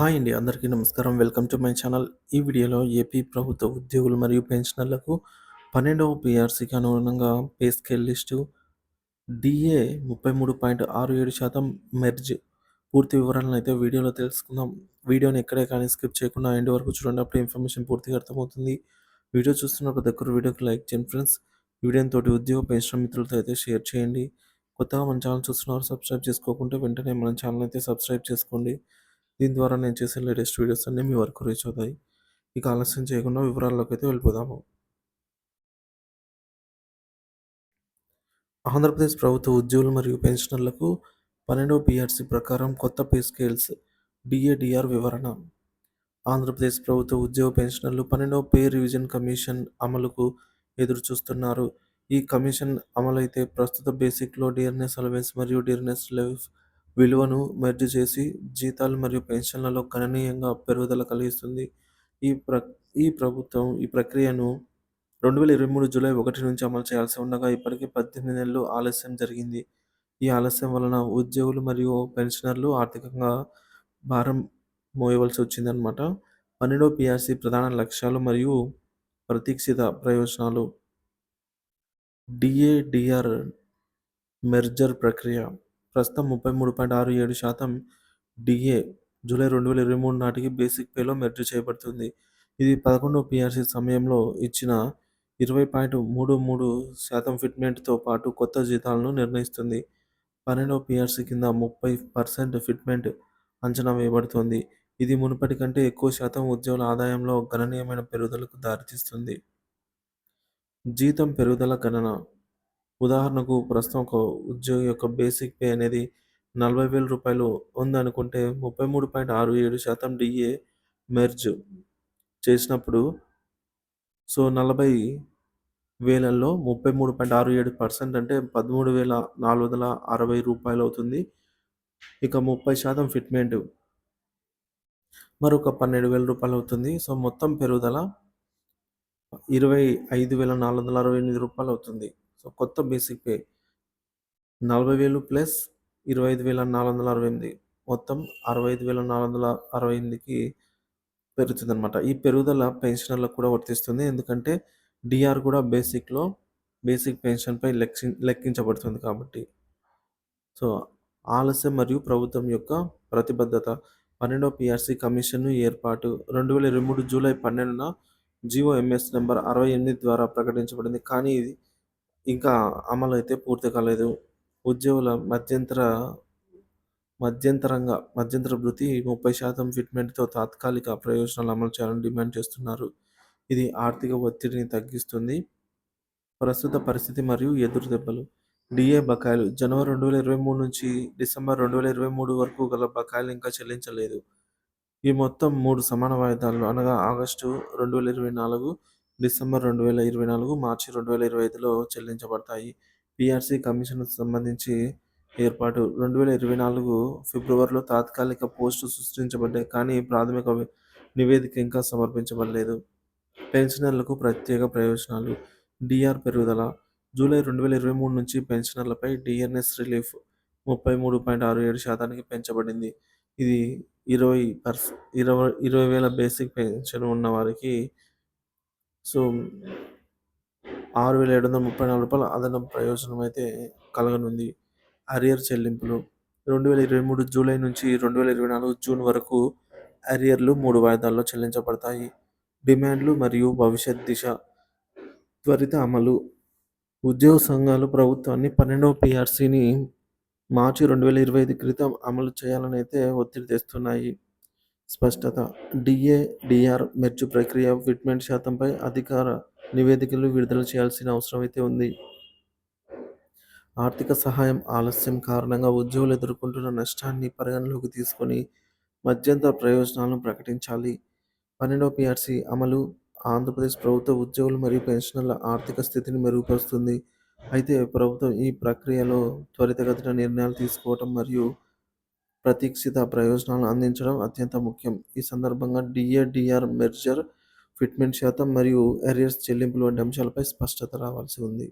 Hi అండి. అందరికీ నమస్కారం. Welcome to my channel. ఈ వీడియోలో ఏపీ ప్రభుత్వ ఉద్యోగులు మరియు పెన్షనర్లకు పన్నెండవ పిఆర్సీకి అనుగుణంగా పే స్కేల్ లిస్టు డిఏ ముప్పై మూడు పాయింట్ ఆరు ఏడు శాతం మెర్జ్. పూర్తి వివరాలను అయితే వీడియోలో తెలుసుకుందాం. వీడియోని ఎక్కడే కానీ స్కిప్ చేయకుండా ఎండ్ వరకు చూడండి. అప్పుడు ఇన్ఫర్మేషన్ పూర్తిగా అర్థమవుతుంది. వీడియో చూస్తున్న ప్రతి ఒక్కరు వీడియోకి లైక్ చేయండి ఫ్రెండ్స్. వీడియోని తోటి ఉద్యోగ పెన్షన్ మిత్రులతో అయితే షేర్ చేయండి. కొత్తగా మన ఛానల్ చూస్తున్నారు సబ్స్క్రైబ్ చేసుకోకుంటే వెంటనే మన ఛానల్ అయితే సబ్స్క్రైబ్ చేసుకోండి. దీని ద్వారా నేను చేసే లేటెస్ట్ వీడియోస్ అన్నీ మీ వరకు రీచ్ అవుతాయి. ఇక ఆలస్యం చేయకుండా వివరాల్లోకి అయితే వెళ్ళిపోదాము. ఆంధ్రప్రదేశ్ ప్రభుత్వ ఉద్యోగులు మరియు పెన్షనర్లకు పన్నెండవ పిఆర్సీ ప్రకారం కొత్త పే స్కేల్స్ డిఏడిఆర్ వివరణ. ఆంధ్రప్రదేశ్ ప్రభుత్వ ఉద్యోగ పెన్షనర్లు పన్నెండవ పే రివిజన్ కమిషన్ అమలుకు ఎదురు చూస్తున్నారు ఈ కమిషన్ అమలైతే ప్రస్తుత బేసిక్లో డిఆర్ఎస్ అలవెన్స్ మరియు డిఆర్ఎస్ లెవ్ విలువను మెర్జ్ చేసి జీతాలు మరియు పెన్షన్లలో గణనీయంగా పెరుగుదల కలిగిస్తుంది. ఈ ప్ర ఈ ప్రభుత్వం ఈ ప్రక్రియను రెండు వేల ఇరవై మూడు జూలై ఒకటి నుంచి అమలు చేయాల్సి ఉండగా ఇప్పటికీ పద్దెనిమిది నెలలు ఆలస్యం జరిగింది. ఈ ఆలస్యం వలన ఉద్యోగులు మరియు పెన్షనర్లు ఆర్థికంగా భారం మోయవలసి వచ్చిందనమాట పన్నెండో పిఆర్సీ ప్రధాన లక్ష్యాలు మరియు ప్రతీక్షిత ప్రయోజనాలు. డిఏడిఆర్ మెర్జర్ ప్రక్రియ. ప్రస్తుతం ముప్పై మూడు పాయింట్ ఆరు ఏడు శాతం డిఏ జూలై రెండు వేల ఇరవై మూడు నాటికి బేసిక్ పేలో మెర్జ్ చేయబడుతుంది. ఇది పదకొండవ పిఆర్సీ సమయంలో ఇచ్చిన ఇరవై పాయింట్ మూడు మూడు శాతం ఫిట్మెంట్తో పాటు కొత్త జీతాలను నిర్ణయిస్తుంది. పన్నెండవ పిఆర్సీ కింద ముప్పై పర్సెంట్ ఫిట్మెంట్ అంచనా వేయబడుతుంది. ఇది మునుపటి కంటే ఎక్కువ శాతం ఉద్యోగుల ఆదాయంలో గణనీయమైన పెరుగుదలకు దారితీస్తుంది. జీతం పెరుగుదల గణన ఉదాహరణకు ప్రస్తుతం ఒక ఉద్యోగి యొక్క బేసిక్ పే అనేది నలభై వేల రూపాయలు ఉందనుకుంటే ముప్పై మూడు పాయింట్ ఆరు ఏడు శాతం డిఏ మెర్జ్ చేసినప్పుడు సో నలభై వేలల్లో ముప్పై మూడు పాయింట్ ఆరు ఏడు పర్సెంట్ అంటే పదమూడు వేల నాలుగు వందల అరవై రూపాయలు అవుతుంది. ఇక ముప్పై శాతం ఫిట్మెంట్ మరొక పన్నెండు వేల రూపాయలు అవుతుంది. సో మొత్తం పెరుగుదల ఇరవై ఐదు వేల నాలుగు వందల అరవై ఎనిమిది రూపాయలు అవుతుంది. సో కొత్త బేసిక్ పే. నలభై వేలు ప్లస్ ఇరవై ఐదు వేల నాలుగు వందల అరవై ఎనిమిది. మొత్తం అరవై ఐదు వేల నాలుగు వందల అరవై ఎనిమిదికి పెరుగుతుంది అనమాట ఈ పెరుగుదల పెన్షనర్లకు కూడా వర్తిస్తుంది. ఎందుకంటే డిఆర్ కూడా బేసిక్లో బేసిక్ పెన్షన్పై లెక్కి లెక్కించబడుతుంది కాబట్టి. సో ఆలస్యం మరియు ప్రభుత్వం యొక్క ప్రతిబద్ధత. పన్నెండవ పిఆర్సీ కమిషన్ ఏర్పాటు. రెండు వేల ఇరవై మూడు జూలై పన్నెండున జిఓఎంఎస్ ఎంఎస్ నెంబర్ అరవై ఎనిమిది ద్వారా ప్రకటించబడింది. కానీ ఇది ఇంకా అమలు అయితే పూర్తి కాలేదు. ఉద్యోగుల మధ్యంతర మధ్యంతరంగా మధ్యంతర భృతి ముప్పై శాతం ఫిట్మెంట్తో తాత్కాలిక ప్రయోజనాలు అమలు చేయాలని డిమాండ్ చేస్తున్నారు. ఇది ఆర్థిక ఒత్తిడిని తగ్గిస్తుంది. ప్రస్తుత పరిస్థితి మరియు ఎదురు దెబ్బలు. డిఏ బకాయిలు. జనవరి రెండు వేల ఇరవై మూడు నుంచి డిసెంబర్ రెండు వేల ఇరవై మూడు వరకు గల బకాయిలు ఇంకా చెల్లించలేదు. ఈ మొత్తం మూడు సమాన వాయిదాలు అనగా ఆగస్టు రెండు వేల ఇరవై నాలుగు డిసెంబర్ రెండు వేల ఇరవై నాలుగు మార్చి రెండు వేల ఇరవై ఐదులో చెల్లించబడతాయి. పిఆర్సీ కమిషన్కు సంబంధించి ఏర్పాటు. రెండు వేల ఇరవై నాలుగు ఫిబ్రవరిలో తాత్కాలిక పోస్టు సృష్టించబడ్డాయి కానీ ప్రాథమిక నివేదిక ఇంకా సమర్పించబడలేదు. పెన్షనర్లకు ప్రత్యేక ప్రయోజనాలు. డిఆర్ పెరుగుదల. జూలై రెండు వేల ఇరవై మూడు నుంచి పెన్షనర్లపై డిఎన్ఎస్ రిలీఫ్ ముప్పై మూడు పాయింట్ ఆరు ఏడు శాతానికి పెంచబడింది. ఇది ఇరవై పర్స్ ఇరవై ఇరవై వేల బేసిక్ పెన్షన్ ఉన్న వారికి సో ఆరు వేల ఏడు వందల ముప్పై నాలుగు రూపాయల అదనపు ప్రయోజనం అయితే కలగనుంది. అరియర్ చెల్లింపులు. రెండు వేల ఇరవై మూడు జూలై నుంచి రెండు వేల ఇరవై నాలుగు జూన్ వరకు అరియర్లు మూడు వాయిదాల్లో చెల్లించబడతాయి. డిమాండ్లు మరియు భవిష్యత్ దిశ త్వరిత అమలు. ఉద్యోగ సంఘాలు ప్రభుత్వాన్ని పన్నెండవ పిఆర్సీని మార్చి రెండు వేల ఇరవై ఐదు క్రితం అమలు చేయాలని అయితే ఒత్తిడి తెస్తున్నాయి. స్పష్టత. డిఏ డిఆర్ మెర్చు ప్రక్రియ ఫిట్మెంట్ శాతంపై అధికార నివేదికలు విడుదల చేయాల్సిన అవసరం అయితే ఉంది. ఆర్థిక సహాయం ఆలస్యం కారణంగా ఉద్యోగులు ఎదుర్కొంటున్న నష్టాన్ని పరిగణలోకి తీసుకొని మధ్యంతర ప్రయోజనాలను ప్రకటించాలి. పన్నెండవ పిఆర్సీ అమలు. ఆంధ్రప్రదేశ్ ప్రభుత్వ ఉద్యోగులు మరియు పెన్షనర్ల ఆర్థిక స్థితిని మెరుగుపరుస్తుంది. అయితే ప్రభుత్వం ఈ ప్రక్రియలో త్వరితగతిన నిర్ణయాలు తీసుకోవటం మరియు ప్రతీక్షిత ప్రయోజనాలను అందించడం అత్యంత ముఖ్యం. ఈ సందర్భంగా డిఏడిఆర్ మెర్జర్ ఫిట్మెంట్ శాతం మరియు ఎరియర్స్ చెల్లింపులు వంటి అంశాలపై స్పష్టత రావాల్సి ఉంది.